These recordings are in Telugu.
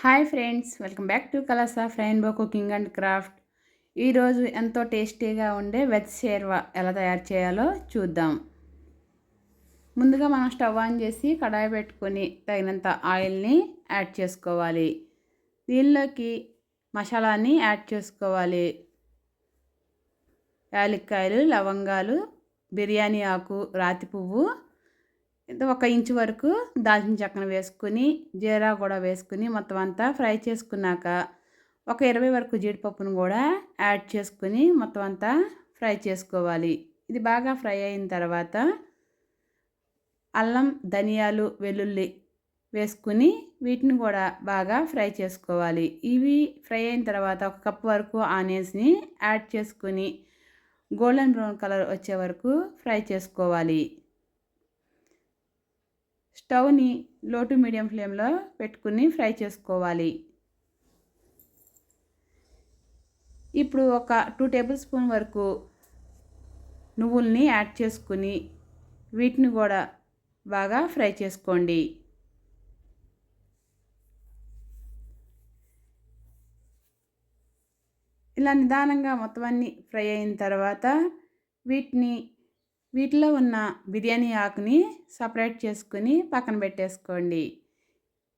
Hi friends welcome back to colours of rainbow cooking and craft. ఈరోజు ఎంతో టేస్టీగా ఉండే వెజ్ షేర్వా ఎలా తయారు చేయాలో చూద్దాం. ముందుగా మనం స్టవ్ ఆన్ చేసి కడాయి పెట్టుకొని తగినంత ఆయిల్ని యాడ్ చేసుకోవాలి. దీనిలోకి మసాలాని యాడ్ చేసుకోవాలి. యాలక్కాయలు లవంగాలు బిర్యానీ ఆకు రాతి పువ్వు ఒక ఇంచు వరకు దాల్చిన చెక్కను వేసుకుని జీరా కూడా వేసుకుని మొత్తం అంతా ఫ్రై చేసుకున్నాక ఒక ఇరవై వరకు జీడిపప్పును కూడా యాడ్ చేసుకుని మొత్తం అంతా ఫ్రై చేసుకోవాలి. ఇది బాగా ఫ్రై అయిన తర్వాత అల్లం ధనియాలు వెల్లుల్లి వేసుకుని వీటిని కూడా బాగా ఫ్రై చేసుకోవాలి. ఇవి ఫ్రై అయిన తర్వాత ఒక కప్ వరకు ఆనియన్స్ని యాడ్ చేసుకుని గోల్డెన్ బ్రౌన్ కలర్ వచ్చే వరకు ఫ్రై చేసుకోవాలి. స్టవ్ని లో టు మీడియం ఫ్లేమ్లో పెట్టుకుని ఫ్రై చేసుకోవాలి. ఇప్పుడు ఒక టూ టేబుల్ స్పూన్ వరకు నువ్వుల్ని యాడ్ చేసుకుని వీటిని కూడా బాగా ఫ్రై చేసుకోండి. ఇలా నిదానంగా మొత్తం అన్నీ ఫ్రై అయిన తర్వాత వీటిని వీటిలో ఉన్న బిర్యానీ ఆకుని సపరేట్ చేసుకుని పక్కన పెట్టేసుకోండి.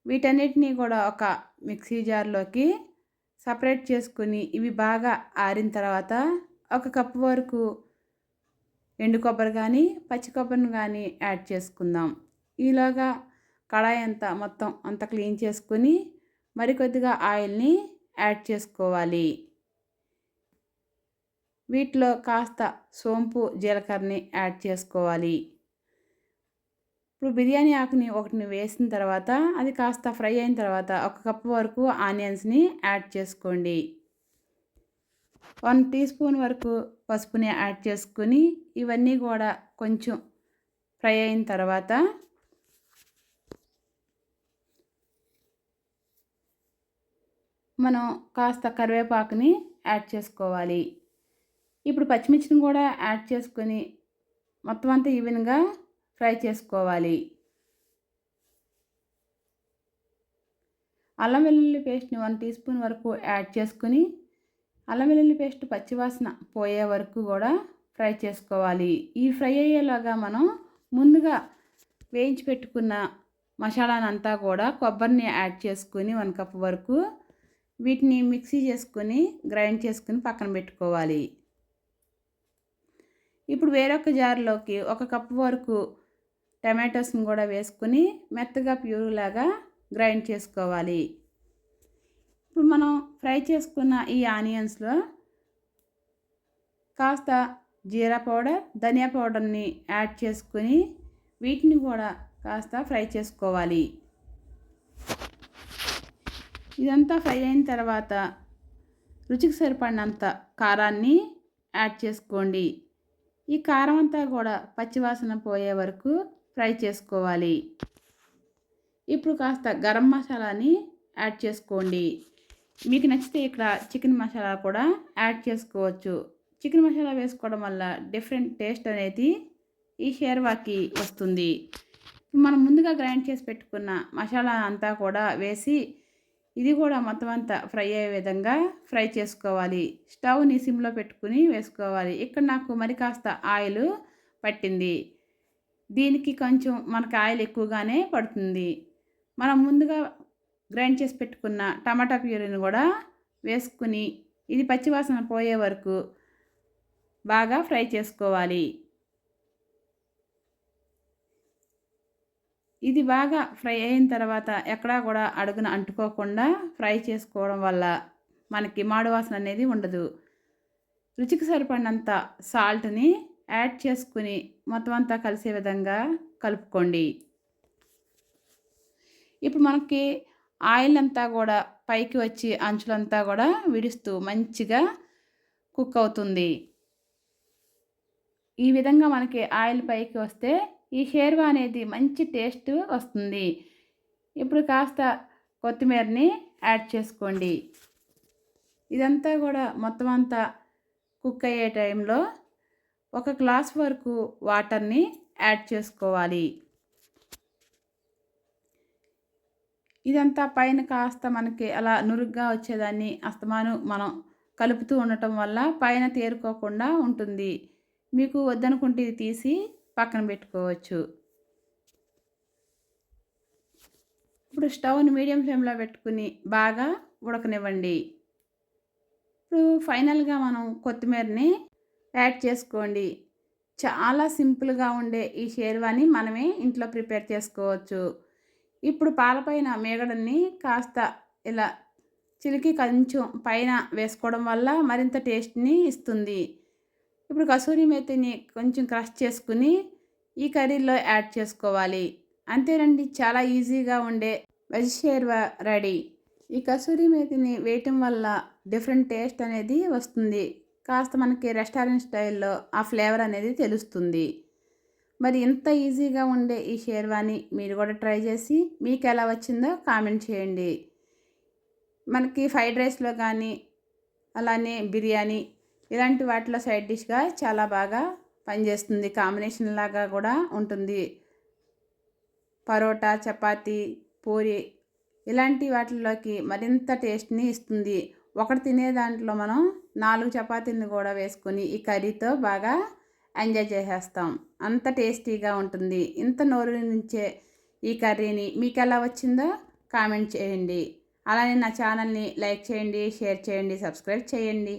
వీటన్నిటినీ కూడా ఒక మిక్సీ జార్లోకి సపరేట్ చేసుకుని ఇవి బాగా ఆరిన తర్వాత ఒక కప్పు వరకు ఎండు కొబ్బరి కానీ పచ్చి కొబ్బరిని కానీ యాడ్ చేసుకుందాం. ఈలోగా కడాయి అంతా మొత్తం అంత క్లీన్ చేసుకుని మరికొద్దిగా ఆయిల్ని యాడ్ చేసుకోవాలి. వీటిలో కాస్త సోంపు జీలకర్రని యాడ్ చేసుకోవాలి. ఇప్పుడు బిర్యానీ ఆకుని ఒకటిని వేసిన తర్వాత అది కాస్త ఫ్రై అయిన తర్వాత ఒక కప్పు వరకు ఆనియన్స్ని యాడ్ చేసుకోండి. వన్ టీ స్పూన్ వరకు పసుపుని యాడ్ చేసుకుని ఇవన్నీ కూడా కొంచెం ఫ్రై అయిన తర్వాత మనం కాస్త కరివేపాకుని యాడ్ చేసుకోవాలి. ఇప్పుడు పచ్చిమిర్చిని కూడా యాడ్ చేసుకొని మొత్తం అంతా ఈవెన్గా ఫ్రై చేసుకోవాలి. అల్లం వెల్లుల్లి పేస్ట్ని వన్ టీ స్పూన్ వరకు యాడ్ చేసుకుని అల్లం వెల్లుల్లి పేస్ట్ పచ్చివాసన పోయే వరకు కూడా ఫ్రై చేసుకోవాలి. ఈ ఫ్రై అయ్యేలాగా మనం ముందుగా వేయించి పెట్టుకున్న మసాలానంతా కూడా కొబ్బరిని యాడ్ చేసుకుని వన్ కప్ వరకు వీటిని మిక్సీ చేసుకొని గ్రైండ్ చేసుకుని పక్కన పెట్టుకోవాలి. ఇప్పుడు వేరొక జార్లోకి ఒక కప్పు వరకు టమాటోస్ని కూడా వేసుకుని మెత్తగా ప్యూర్ లాగా గ్రైండ్ చేసుకోవాలి. ఇప్పుడు మనం ఫ్రై చేసుకున్న ఈ ఆనియన్స్లో కాస్త జీరా పౌడర్ ధనియా పౌడర్ని యాడ్ చేసుకుని వీటిని కూడా కాస్త ఫ్రై చేసుకోవాలి. ఇదంతా ఫ్రై అయిన తర్వాత రుచికి సరిపడినంత కారాన్ని యాడ్ చేసుకోండి. ఈ కారం అంతా కూడా పచ్చివాసన పోయే వరకు ఫ్రై చేసుకోవాలి. ఇప్పుడు కాస్త గరం మసాలాని యాడ్ చేసుకోండి. మీకు నచ్చితే ఇక్కడ చికెన్ మసాలా కూడా యాడ్ చేసుకోవచ్చు. చికెన్ మసాలా వేసుకోవడం వల్ల డిఫరెంట్ టేస్ట్ అనేది ఈ షేర్వాకి వస్తుంది. మనం ముందుగా గ్రైండ్ చేసి పెట్టుకున్న మసాలా అంతా కూడా వేసి ఇది కూడా మొత్తం అంతా ఫ్రై అయ్యే విధంగా ఫ్రై చేసుకోవాలి. స్టవ్ని సిమ్లో పెట్టుకుని వేసుకోవాలి. ఇక్కడ నాకు మరి కాస్త ఆయిల్ పట్టింది. దీనికి కొంచెం మనకు ఆయిల్ ఎక్కువగానే పడుతుంది. మనం ముందుగా గ్రైండ్ చేసి పెట్టుకున్న టమాటా ప్యూరీని కూడా వేసుకుని ఇది పచ్చివాసన పోయే వరకు బాగా ఫ్రై చేసుకోవాలి. ఇది బాగా ఫ్రై అయిన తర్వాత ఎక్కడా కూడా అడుగున అంటుకోకుండా ఫ్రై చేసుకోవడం వల్ల మనకి మాడువాసన అనేది ఉండదు. రుచికి సరిపడినంత సాల్ట్ని యాడ్ చేసుకుని మొత్తం అంతా కలిసే విధంగా కలుపుకోండి. ఇప్పుడు మనకి ఆయిల్ అంతా కూడా పైకి వచ్చి అంచులంతా కూడా విడుస్తూ మంచిగా కుక్ అవుతుంది. ఈ విధంగా మనకి ఆయిల్ పైకి వస్తే ఈ షేర్వా అనేది మంచి టేస్ట్ వస్తుంది. ఇప్పుడు కాస్త కొత్తిమీరని యాడ్ చేసుకోండి. ఇదంతా కూడా మొత్తం అంతా కుక్ అయ్యే టైంలో ఒక గ్లాస్ వరకు వాటర్ని యాడ్ చేసుకోవాలి. ఇదంతా పైన కాస్త మనకి అలా నురుగ్గా వచ్చేదాన్ని అస్తమాను మనం కలుపుతూ ఉండటం వల్ల పైన తేరుకోకుండా ఉంటుంది. మీకు వద్దనుకుంటే ఇది తీసి పక్కన పెట్టుకోవచ్చు. ఇప్పుడు స్టవ్ని మీడియం ఫ్లేమ్లో పెట్టుకుని బాగా ఉడకనివ్వండి. ఇప్పుడు ఫైనల్గా మనం కొత్తిమీరని యాడ్ చేసుకోండి. చాలా సింపుల్గా ఉండే ఈ షేర్వాని మనమే ఇంట్లో ప్రిపేర్ చేసుకోవచ్చు. ఇప్పుడు పాలపైన మేగడని కాస్త ఇలా చిలికి కొంచెం పైన వేసుకోవడం వల్ల మరింత టేస్ట్ని ఇస్తుంది. ఇప్పుడు కసూరి మెత్తిని కొంచెం క్రష్ చేసుకుని ఈ కర్రీలో యాడ్ చేసుకోవాలి. అంతేనండి చాలా ఈజీగా ఉండే వెజ్ షేర్వా రెడీ. ఈ కసూరి మేతిని వేయటం వల్ల డిఫరెంట్ టేస్ట్ అనేది వస్తుంది. కాస్త మనకి రెస్టారెంట్ స్టైల్లో ఆ ఫ్లేవర్ అనేది తెలుస్తుంది. మరి ఇంత ఈజీగా ఉండే ఈ షేర్వాని మీరు కూడా ట్రై చేసి మీకు ఎలా వచ్చిందో కామెంట్ చేయండి. మనకి ఫ్రైడ్ రైస్లో కానీ అలానే బిర్యానీ ఇలాంటి వాటిలో సైడ్ డిష్గా చాలా బాగా పనిచేస్తుంది. కాంబినేషన్ లాగా కూడా ఉంటుంది. పరోటా చపాతి పూరి ఇలాంటి వాటిల్లోకి మరింత టేస్ట్ని ఇస్తుంది. ఒకటి తినే దాంట్లో మనం నాలుగు చపాతీని కూడా వేసుకొని ఈ కర్రీతో బాగా ఎంజాయ్ చేసేస్తాం. అంత టేస్టీగా ఉంటుంది. ఇంత నోరు నుంచే ఈ కర్రీని మీకు ఎలా వచ్చిందో కామెంట్ చేయండి. అలానే నా ఛానల్ని లైక్ చేయండి షేర్ చేయండి సబ్స్క్రైబ్ చేయండి.